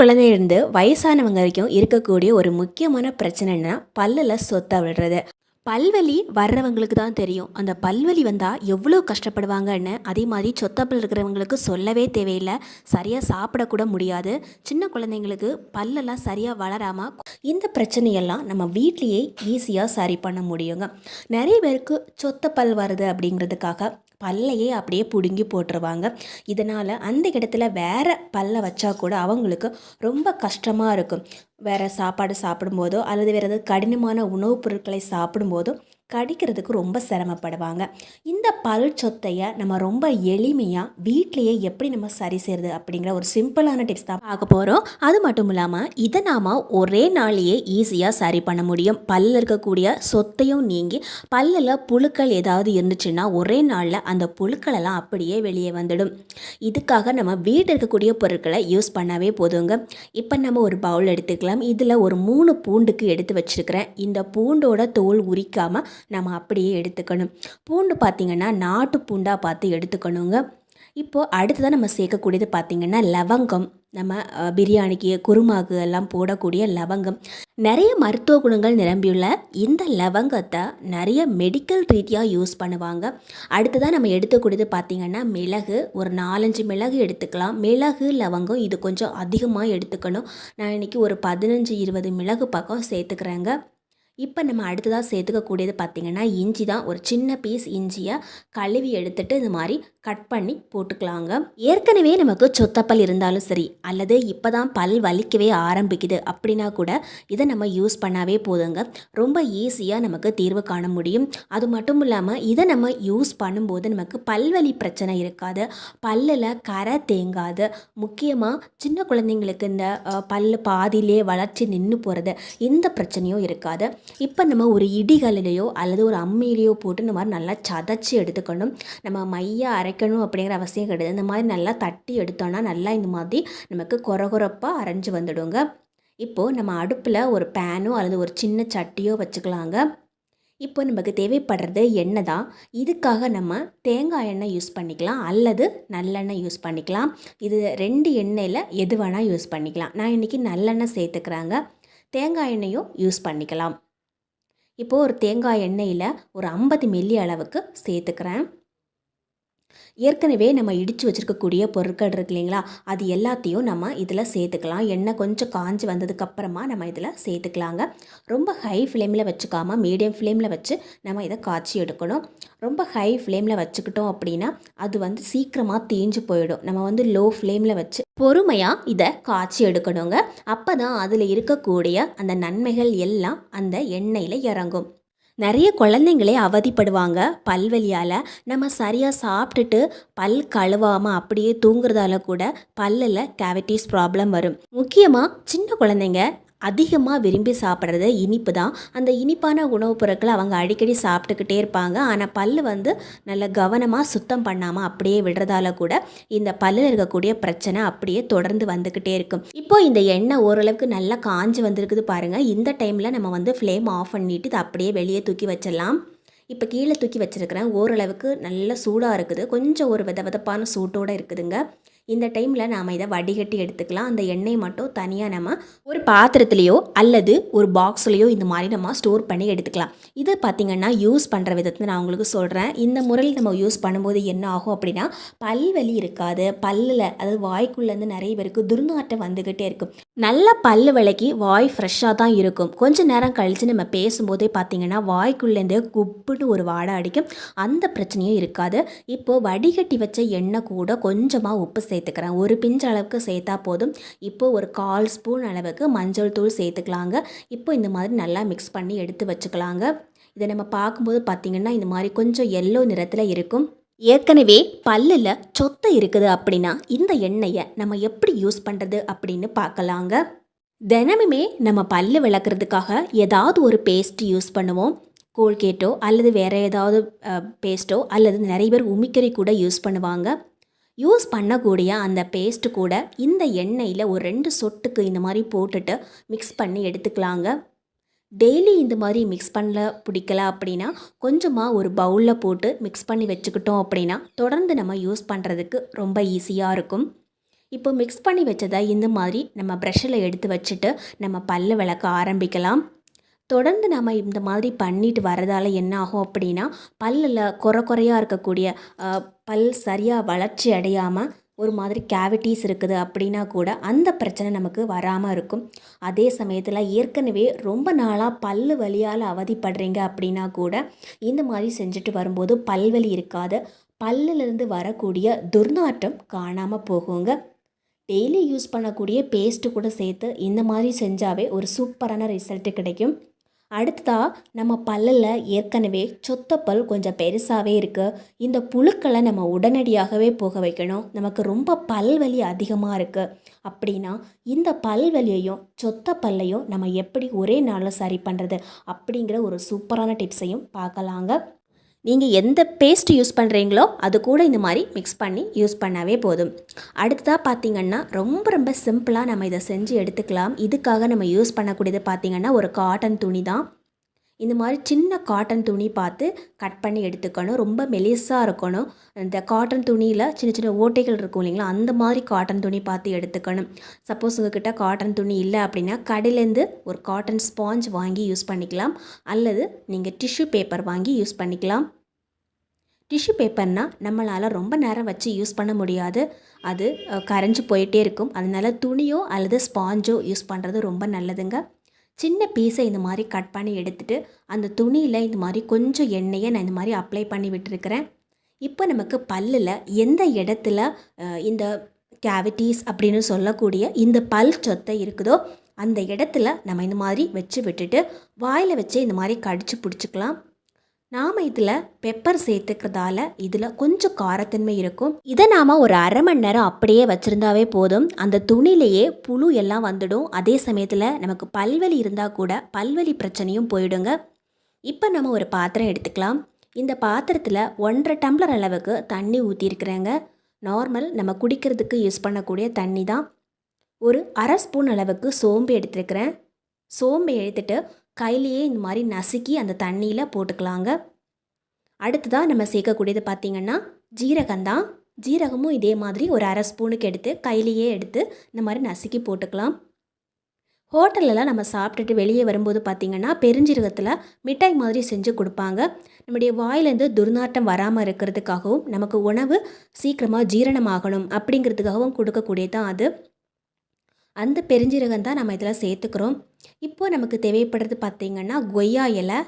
குழந்தையிலிருந்து வயசானவங்க வரைக்கும் இருக்கக்கூடிய ஒரு முக்கியமான பிரச்சனைன்னா பல்லில் சொத்தை விடுறது பல்வலி வர்றவங்களுக்கு தான் தெரியும். அந்த பல்வலி வந்தால் எவ்வளோ கஷ்டப்படுவாங்கன்னு அதே மாதிரி சொத்தப்பல் இருக்கிறவங்களுக்கு சொல்லவே தேவையில்லை. சரியாக சாப்பிடக்கூட முடியாது. சின்ன குழந்தைங்களுக்கு பல்லெல்லாம் சரியாக வளராமல் இந்த பிரச்சனையெல்லாம் நம்ம வீட்லேயே ஈஸியாக சரி பண்ண முடியுங்க. நிறைய பேருக்கு சொத்தப்பல் பல் வருது அப்படிங்கிறதுக்காக பல்லையே அப்படியே பிடுங்கி போட்டுருவாங்க. இதனால் அந்த இடத்துல வேறு பல்லை வச்சா கூட அவங்களுக்கு ரொம்ப கஷ்டமாக இருக்கும். வேறு சாப்பாடு சாப்பிடும்போதோ அல்லது வேறு ஏதாவது கடினமான உணவுப் பொருட்களை சாப்பிடும்போதோ கடிக்கிறதுக்கு ரொம்ப சிரமப்படுவாங்க. இந்த பல் சொத்தையை நம்ம ரொம்ப எளிமையாக வீட்லேயே எப்படி நம்ம சரி செய்கிறது அப்படிங்கிற ஒரு சிம்பிளான டிப்ஸ் தான் பார்க்க போகிறோம் அது மட்டும் இல்லாமல் இதை நாம் ஒரே நாளையே ஈஸியாக சரி பண்ண முடியும். பல்லில் இருக்கக்கூடிய சொத்தையும் நீங்கி பல்லில் புழுக்கள் ஏதாவது இருந்துச்சுன்னா ஒரே நாளில் அந்த புழுக்களெல்லாம் அப்படியே வெளியே வந்துடும். இதுக்காக நம்ம வீட்டில் இருக்கக்கூடிய பொருட்களை யூஸ் பண்ணவே போதுங்க. இப்போ நம்ம ஒரு பவுல் எடுத்துக்கலாம். இதில் ஒரு மூணு பூண்டுக்கு எடுத்து வச்சுருக்கிறேன். இந்த பூண்டோட தோல் உரிக்காமல் நம்ம அப்படியே எடுத்துக்கணும். பூண்டு பார்த்திங்கன்னா நாட்டு பூண்டாக பார்த்து எடுத்துக்கணுங்க. இப்போது அடுத்ததாக நம்ம சேர்க்கக்கூடியது பார்த்திங்கன்னா லவங்கம். நம்ம பிரியாணிக்கு குருமாக்கு எல்லாம் போடக்கூடிய லவங்கம். நிறைய மருத்துவ குணங்கள் நிரம்பியுள்ள இந்த லவங்கத்தை நிறைய மெடிக்கல் ரீதியாக யூஸ் பண்ணுவாங்க. அடுத்ததாக நம்ம எடுத்துக்கூடியது பார்த்திங்கன்னா மிளகு. ஒரு நாலஞ்சு மிளகு எடுத்துக்கலாம். மிளகு லவங்கம் இது கொஞ்சம் அதிகமாக எடுத்துக்கணும். நான் இன்றைக்கி ஒரு பதினஞ்சு இருபது மிளகு பக்கம் சேர்த்துக்கிறேங்க. இப்போ நம்ம அடுத்ததாக சேர்த்துக்கக்கூடியது பார்த்திங்கன்னா இஞ்சி தான். ஒரு சின்ன பீஸ் இஞ்சியை கழுவி எடுத்துகிட்டு இது மாதிரி கட் பண்ணி போட்டுக்கலாங்க. ஏற்கனவே நமக்கு சொத்தப்பல் இருந்தாலும் சரி அல்லது இப்போ தான் பல் வலிக்கவே ஆரம்பிக்குது அப்படின்னா கூட இதை நம்ம யூஸ் பண்ணாவே போதுங்க. ரொம்ப ஈஸியாக நமக்கு தீர்வு காண முடியும். அது மட்டும் இல்லாமல் இதை நம்ம யூஸ் பண்ணும்போது நமக்கு பல்வலி பிரச்சனை இருக்காது. பல்லில் கரை தேங்காது. முக்கியமாக சின்ன குழந்தைங்களுக்கு இந்த பல் பாதியிலே வளர்ச்சி நின்று போகிறது இந்த பிரச்சனையும் இருக்காது. இப்போ நம்ம ஒரு இடிகளிலேயோ அல்லது ஒரு அம்மையிலேயோ போட்டு இந்த மாதிரி நல்லா சதைச்சி எடுத்துக்கணும். நம்ம மைய அரைக்கணும் அப்படிங்கிற அவசியம் கிடையாது. இந்த மாதிரி நல்லா தட்டி எடுத்தோன்னா நல்லா இந்த மாதிரி நமக்கு குறகுறப்பாக அரைஞ்சு வந்துடுங்க. இப்போது நம்ம அடுப்பில் ஒரு பேனோ அல்லது ஒரு சின்ன சட்டியோ வச்சுக்கலாங்க. இப்போ நமக்கு தேவைப்படுறது எண்ணெய் தான் இதுக்காக நம்ம தேங்காய் எண்ணெய் யூஸ் பண்ணிக்கலாம். அல்லது நல்லெண்ணெய் யூஸ் பண்ணிக்கலாம். இது ரெண்டு எண்ணெயில் எது வேணால் யூஸ் பண்ணிக்கலாம். நான் இன்றைக்கி நல்லெண்ணெய் சேர்த்துக்கிறாங்க. தேங்காய் எண்ணெயும் யூஸ் பண்ணிக்கலாம். இப்போது ஒரு தேங்காய் எண்ணெயில் ஒரு ஐம்பது மில்லி அளவுக்கு சேர்த்துக்கிறேன். ஏற்கனவே நம்ம இடித்து வச்சுருக்கக்கூடிய பொருட்கள் இருக்கு இல்லைங்களா? அது எல்லாத்தையும் நம்ம இதில் சேர்த்துக்கலாம். எண்ணெய் கொஞ்சம் காஞ்சி வந்ததுக்கப்புறமா நம்ம இதில் சேர்த்துக்கலாங்க. ரொம்ப ஹை ஃப்ளேமில் வச்சுக்காம மீடியம் ஃப்ளேமில் வச்சு நம்ம இதை காய்ச்சி எடுக்கணும். ரொம்ப ஹை ஃப்ளேமில் வச்சுக்கிட்டோம் அப்படின்னா அது வந்து சீக்கிரமாக தீஞ்சு போயிடும். நம்ம வந்து லோ ஃப்ளேமில் வச்சு பொறுமையாக இதை காய்ச்சி எடுக்கணுங்க. அப்போ தான் அதில் இருக்கக்கூடிய அந்த நன்மைகள் எல்லாம் அந்த எண்ணெயில் இறங்கும். நிறைய குழந்தைங்களே அவதிப்படுவாங்க. பல்வலியால் நம்ம சரியாக சாப்பிட்டுட்டு பல் கழுவாமல் அப்படியே தூங்குறதால கூட பல்லில் கேவிட்டிஸ் ப்ராப்ளம் வரும். முக்கியமாக சின்ன குழந்தைங்க அதிகமாக விரும்பி சாப்பிட்றது இனிப்பு தான். அந்த இனிப்பான உணவுப் பொருட்களை அவங்க அடிக்கடி சாப்பிட்டுக்கிட்டே இருப்பாங்க. ஆனால் பல் வந்து நல்ல கவனமாக சுத்தம் பண்ணாமல் அப்படியே விடுறதால கூட இந்த பல்லில் இருக்கக்கூடிய பிரச்சனை அப்படியே தொடர்ந்து வந்துக்கிட்டே இருக்கும். இப்போ இந்த எண்ணெய் ஓரளவுக்கு நல்லா காஞ்சி வந்திருக்குது பாருங்கள் இந்த டைமில் நம்ம வந்து ஃப்ளேம் ஆஃப் பண்ணிட்டு இதை அப்படியே வெளியே தூக்கி வச்சிடலாம். இப்போ கீழே தூக்கி வச்சிருக்கிறேன் ஓரளவுக்கு நல்ல சூடாக இருக்குது. கொஞ்சம் ஒரு வித விதப்பான சூட்டோடு இருக்குதுங்க. இந்த டைமில் நாம் இதை வடிகட்டி எடுத்துக்கலாம். அந்த எண்ணெய் மட்டும் தனியாக நம்ம ஒரு பாத்திரத்துலேயோ அல்லது ஒரு பாக்ஸ்லேயோ இந்த மாதிரி நம்ம ஸ்டோர் பண்ணி எடுத்துக்கலாம். இது பார்த்திங்கன்னா யூஸ் பண்ணுற விதத்தை நான் உங்களுக்கு சொல்கிறேன் இந்த முறையில் நம்ம யூஸ் பண்ணும்போது என்ன ஆகும் அப்படின்னா பல்வலி இருக்காது. பல்லில் அதாவது வாய்க்குள்ளேருந்து நிறைய பேருக்கு துர்நாற்றம் வந்துக்கிட்டே இருக்கும். நல்ல பல் விலைக்கு வாய் ஃப்ரெஷ்ஷாக தான் இருக்கும். கொஞ்ச நேரம் கழித்து நம்ம பேசும்போதே பார்த்திங்கன்னா வாய்க்குள்ளேருந்து குப்புன்னு ஒரு வாடை அடிக்கும். அந்த பிரச்சனையும் இருக்காது. இப்போது வடிகட்டி வச்ச எண்ணெய் கூட கொஞ்சமாக உப்பு சேர்த்துக்கிறேன். ஒரு பிஞ்ச் அளவுக்கு சேர்த்தா போதும். இப்போது ஒரு கால் ஸ்பூன் அளவுக்கு மஞ்சள் தூள் சேர்த்துக்கலாங்க. இப்போ இந்த மாதிரி நல்லா மிக்ஸ் பண்ணி எடுத்து வச்சுக்கலாங்க. இதை நம்ம பார்க்கும்போது பார்த்திங்கன்னா இந்த மாதிரி கொஞ்சம் எல்லோ நிறத்தில் இருக்கும். ஏற்கனவே பல்லில் சொத்தை இருக்குது அப்படின்னா இந்த எண்ணெயை நம்ம எப்படி யூஸ் பண்ணுறது அப்படின்னு பார்க்கலாங்க. தினமுமே நம்ம பல்லு விளக்குறதுக்காக ஏதாவது ஒரு பேஸ்ட் யூஸ் பண்ணுவோம். கோல்கேட்டோ அல்லது வேறு ஏதாவது பேஸ்ட்டோ அல்லது நிறைய பேர் உமிக்கறி கூட யூஸ் பண்ணுவாங்க. யூஸ் பண்ணக்கூடிய அந்த பேஸ்ட் கூட இந்த எண்ணெயில் ஒரு ரெண்டு சொட்டுக்கு இந்த மாதிரி போட்டுட்டு மிக்ஸ் பண்ணி எடுத்துக்கலாங்க. டெய்லி இந்த மாதிரி மிக்ஸ் பண்ணல பிடிக்கல அப்படின்னா கொஞ்சமாக ஒரு பவுலில் போட்டு மிக்ஸ் பண்ணி வச்சுக்கிட்டோம் அப்படின்னா தொடர்ந்து நம்ம யூஸ் பண்ணுறதுக்கு ரொம்ப ஈஸியாக இருக்கும். இப்போ மிக்ஸ் பண்ணி வச்சதை இந்த மாதிரி நம்ம ப்ரெஷ்ஷில் எடுத்து வச்சுட்டு நம்ம பல்லு விளக்க ஆரம்பிக்கலாம். தொடர்ந்து நம்ம இந்த மாதிரி பண்ணிட்டு வரதால் என்ன ஆகும் அப்படின்னா பல்லில் குறை குறையாக இருக்கக்கூடிய பல் சரியாக வளர்ச்சி அடையாமல் ஒரு மாதிரி கேவிட்டிஸ் இருக்குது அப்படின்னா கூட அந்த பிரச்சனை நமக்கு வராமல் இருக்கும். அதே சமயத்தில் ஏற்கனவே ரொம்ப நாளாக பல்லு வலியால் அவதிப்படுறீங்க அப்படின்னா கூட இந்த மாதிரி செஞ்சுட்டு வரும்போது பல்வலி இருக்காது. பல்லிலிருந்து வரக்கூடிய துர்நாற்றம் காணாமல் போகுங்க. டெய்லி யூஸ் பண்ணக்கூடிய பேஸ்ட்டு கூட சேர்த்து இந்த மாதிரி செஞ்சாவே ஒரு சூப்பரான ரிசல்ட்டு கிடைக்கும். அடுத்ததாக நம்ம பல்லில் ஏற்கனவே சொத்தப்பல் பல் கொஞ்சம் பெருசாகவே இருக்குது இந்த புழுக்களை நம்ம உடனடியாகவே போக வைக்கணும். நமக்கு ரொம்ப பல்வலி அதிகமாக இருக்குது அப்படின்னா இந்த பல்வலியையும் சொத்த பல்லையும் நம்ம எப்படி ஒரே நாளில் சரி பண்ணுறது அப்படிங்கிற ஒரு சூப்பரான டிப்ஸையும் பார்க்கலாங்க. நீங்கள் எந்த பேஸ்ட் யூஸ் பண்ணுறீங்களோ அது கூட இந்த மாதிரி மிக்ஸ் பண்ணி யூஸ் பண்ணாவே போதும். அடுத்ததாக பார்த்தீங்கன்னா ரொம்ப ரொம்ப சிம்பிளாக நம்ம இதை செஞ்சு எடுத்துக்கலாம். இதுக்காக நம்ம யூஸ் பண்ணக்கூடியது பார்த்திங்கன்னா ஒரு காட்டன் துணி தான். இந்த மாதிரி சின்ன காட்டன் துணி பார்த்து கட் பண்ணி எடுத்துக்கணும். ரொம்ப மெலிசாக இருக்கணும். இந்த காட்டன் துணியில் சின்ன சின்ன ஓட்டைகள் இருக்கும் இல்லைங்களா? அந்த மாதிரி காட்டன் துணி பார்த்து எடுத்துக்கணும். சப்போஸ் உங்ககிட்ட காட்டன் துணி இல்லை அப்படின்னா கடையிலேருந்து ஒரு காட்டன் ஸ்பாஞ்ச் வாங்கி யூஸ் பண்ணிக்கலாம். அல்லது நீங்கள் டிஷ்யூ பேப்பர் வாங்கி யூஸ் பண்ணிக்கலாம். டிஷ்யூ பேப்பர்னால் நம்மளால் ரொம்ப நேரம் வச்சு யூஸ் பண்ண முடியாது. அது கரைஞ்சி கரைஞ்சு போயிட்டே இருக்கும். அதனால துணியோ அல்லது ஸ்பாஞ்சோ யூஸ் பண்ணுறது ரொம்ப நல்லதுங்க. சின்ன பீஸை இந்த மாதிரி கட் பண்ணி எடுத்துகிட்டு அந்த துணியில் இந்த மாதிரி கொஞ்சம் எண்ணெயை நான் இந்த மாதிரி அப்ளை பண்ணி விட்டுருக்கிறேன். இப்போ நமக்கு பல்லில் எந்த இடத்துல இந்த கேவிட்டிஸ் அப்படின்னு சொல்லக்கூடிய இந்த பல் சொத்தை இருக்குதோ அந்த இடத்துல நம்ம இந்த மாதிரி வச்சு விட்டுட்டு வாயில் வச்சு இந்த மாதிரி கடிச்சு பிடிச்சிக்கலாம். நாம் இதில் பெப்பர் சேர்த்துக்கிறதால இதில் கொஞ்சம் காரத்தன்மை இருக்கும். இதை நாம் ஒரு அரை மணி நேரம் அப்படியே வச்சுருந்தாவே போதும். அந்த துணிலேயே புழு எல்லாம் வந்துடும். அதே சமயத்தில் நமக்கு பல்வலி இருந்தால் கூட பல்வலி பிரச்சனையும் போயிடுங்க. இப்போ நம்ம ஒரு பாத்திரம் எடுத்துக்கலாம். இந்த பாத்திரத்தில் ஒன்றரை டம்ளர் அளவுக்கு தண்ணி ஊற்றிருக்கிறேங்க நார்மல் நம்ம குடிக்கிறதுக்கு யூஸ் பண்ணக்கூடிய தண்ணி தான் ஒரு அரை ஸ்பூன் அளவுக்கு சோம்பு எடுத்துருக்கிறேன். சோம்பு எடுத்துட்டு கையிலேயே இந்த மாதிரி நசுக்கி அந்த தண்ணியில் போட்டுக்கலாங்க. அடுத்ததாக நம்ம சேர்க்கக்கூடியது பார்த்திங்கன்னா ஜீரகம்தான் ஜீரகமும் இதே மாதிரி ஒரு அரை ஸ்பூனுக்கு எடுத்து கையிலேயே எடுத்து இந்த மாதிரி நசுக்கி போட்டுக்கலாம். ஹோட்டல்லலாம் நம்ம சாப்பிட்டுட்டு வெளியே வரும்போது பார்த்திங்கன்னா பெருஞ்சீரகத்தில் மிட்டாய் மாதிரி செஞ்சு கொடுப்பாங்க. நம்முடைய வாயிலேருந்து துர்நாற்றம் வராமல் இருக்கிறதுக்காகவும் நமக்கு உணவு சீக்கிரமாக ஜீரணமாகணும் அப்படிங்கிறதுக்காகவும் கொடுக்கக்கூடியது தான் அது. அந்த பெருஞ்சீரகம் தான் நம்ம இதில் சேர்த்துக்கிறோம். இப்போது நமக்கு தேவைப்படுறது பார்த்திங்கன்னா கொய்யா இலை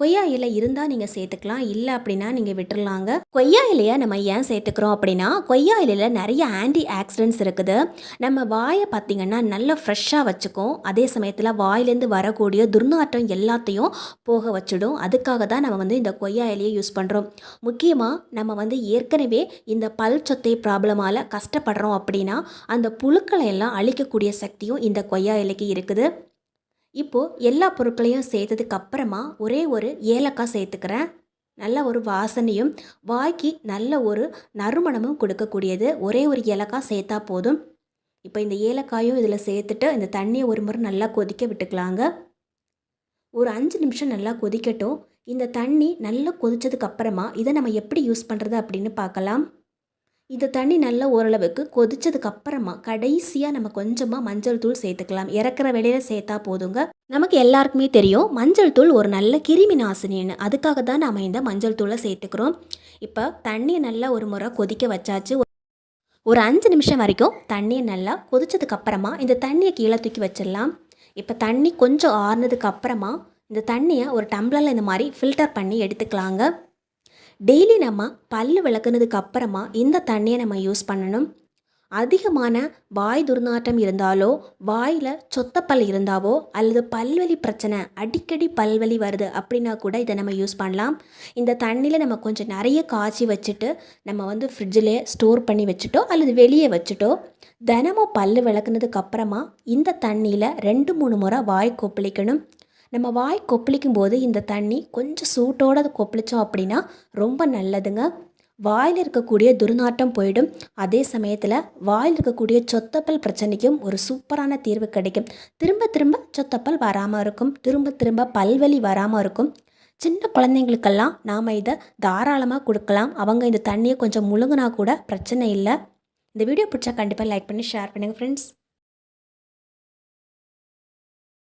கொய்யா இலை இருந்தால் நீங்கள் சேர்த்துக்கலாம். இல்லை அப்படின்னா நீங்கள் விட்டுறலாங்க. கொய்யா இலையை நம்ம ஏன் சேர்த்துக்கிறோம் அப்படின்னா கொய்யா இலையில் நிறைய ஆன்டி ஆக்சிடென்ட்ஸ் இருக்குது. நம்ம வாயை பார்த்திங்கன்னா நல்லா ஃப்ரெஷ்ஷாக வச்சுக்கும். அதே சமயத்தில் வாயிலேருந்து வரக்கூடிய துர்நாற்றம் எல்லாத்தையும் போக வச்சிடும். அதுக்காக தான் நம்ம வந்து இந்த கொய்யா இலையை யூஸ் பண்ணுறோம் முக்கியமாக நம்ம வந்து ஏற்கனவே இந்த பல் சொத்தை ப்ராப்ளமால் கஷ்டப்படுறோம் அப்படின்னா அந்த புழுக்களை எல்லாம் அழிக்கக்கூடிய சக்தியும் இந்த கொய்யா இலைக்கு இருக்குது. இப்போது எல்லா பொருட்களையும் சேர்த்ததுக்கு அப்புறமா ஒரே ஒரு ஏலக்காய் சேர்த்துக்கிறேன். நல்ல ஒரு வாசனையும் வாய்க்கு நல்ல ஒரு நறுமணமும் கொடுக்கக்கூடியது. ஒரே ஒரு ஏலக்காய் சேர்த்தா போதும். இப்போ இந்த ஏலக்காயும் இதில் சேர்த்துட்டு இந்த தண்ணியை ஒரு முறை நல்லா கொதிக்க விட்டுக்கலாங்க. ஒரு அஞ்சு நிமிஷம் நல்லா கொதிக்கட்டும். இந்த தண்ணி நல்லா கொதிச்சதுக்கு அப்புறமா இதை நம்ம எப்படி யூஸ் பண்ணுறது அப்படின்னு பார்க்கலாம். இந்த தண்ணி நல்லா ஓரளவுக்கு கொதிச்சதுக்கு அப்புறமா கடைசியாக நம்ம கொஞ்சமாக மஞ்சள் தூள் சேர்த்துக்கலாம். இறக்குற வேலையில் சேர்த்தா போதுங்க. நமக்கு எல்லாருக்குமே தெரியும் மஞ்சள் தூள் ஒரு நல்ல கிருமி நாசினின்னு. அதுக்காக தான் நாம் இந்த மஞ்சள் தூளை சேர்த்துக்கிறோம். இப்போ தண்ணியை நல்லா ஒரு முறை கொதிக்க வச்சாச்சு. ஒரு அஞ்சு நிமிஷம் வரைக்கும் தண்ணியை நல்லா கொதிச்சதுக்கு அப்புறமா இந்த தண்ணியை கீழே தூக்கி வச்சிடலாம். இப்போ தண்ணி கொஞ்சம் ஆறுனதுக்கு அப்புறமா இந்த தண்ணியை ஒரு டம்ளரில் இந்த மாதிரி ஃபில்டர் பண்ணி எடுத்துக்கலாங்க. டெய்லி நம்ம பல் விளக்குனதுக்கு அப்புறமா இந்த தண்ணியை நம்ம யூஸ் பண்ணணும். அதிகமான வாய் துர்நாற்றம் இருந்தாலோ வாயில் சொத்தப்பல் இருந்தாவோ அல்லது பல்வலி பிரச்சனை அடிக்கடி பல்வலி வருது அப்படின்னா கூட இதை நம்ம யூஸ் பண்ணலாம். இந்த தண்ணியில் நம்ம கொஞ்சம் நிறைய காய்ச்சி வச்சுட்டு நம்ம வந்து ஃப்ரிட்ஜிலே ஸ்டோர் பண்ணி வச்சுட்டோ அல்லது வெளியே வச்சுட்டோ தினமும் பல் விளக்குனதுக்கு அப்புறமா இந்த தண்ணியில் ரெண்டு மூணு முறை வாய் கொப்பளிக்கணும். நம்ம வாய் கொப்பளிக்கும் போது இந்த தண்ணி கொஞ்சம் சூட்டோட அதை கொப்பளித்தோம் அப்படின்னா ரொம்ப நல்லதுங்க. வாயில் இருக்கக்கூடிய துர்நாற்றம் போயிடும். அதே சமயத்தில் வாயில் இருக்கக்கூடிய சொத்தப்பல் பிரச்சனைக்கும் ஒரு சூப்பரான தீர்வு கிடைக்கும். திரும்ப திரும்ப சொத்தப்பல் வராமல் இருக்கும். திரும்ப திரும்ப பல்வலி வராமல் இருக்கும். சின்ன குழந்தைங்களுக்கெல்லாம் நாம் இதை தாராளமாக கொடுக்கலாம். அவங்க இந்த தண்ணியை கொஞ்சம் முழுங்கினா கூட பிரச்சனை இல்லை. இந்த வீடியோ பிடிச்சா கண்டிப்பாக லைக் பண்ணி ஷேர் பண்ணுங்கள் ஃப்ரெண்ட்ஸ்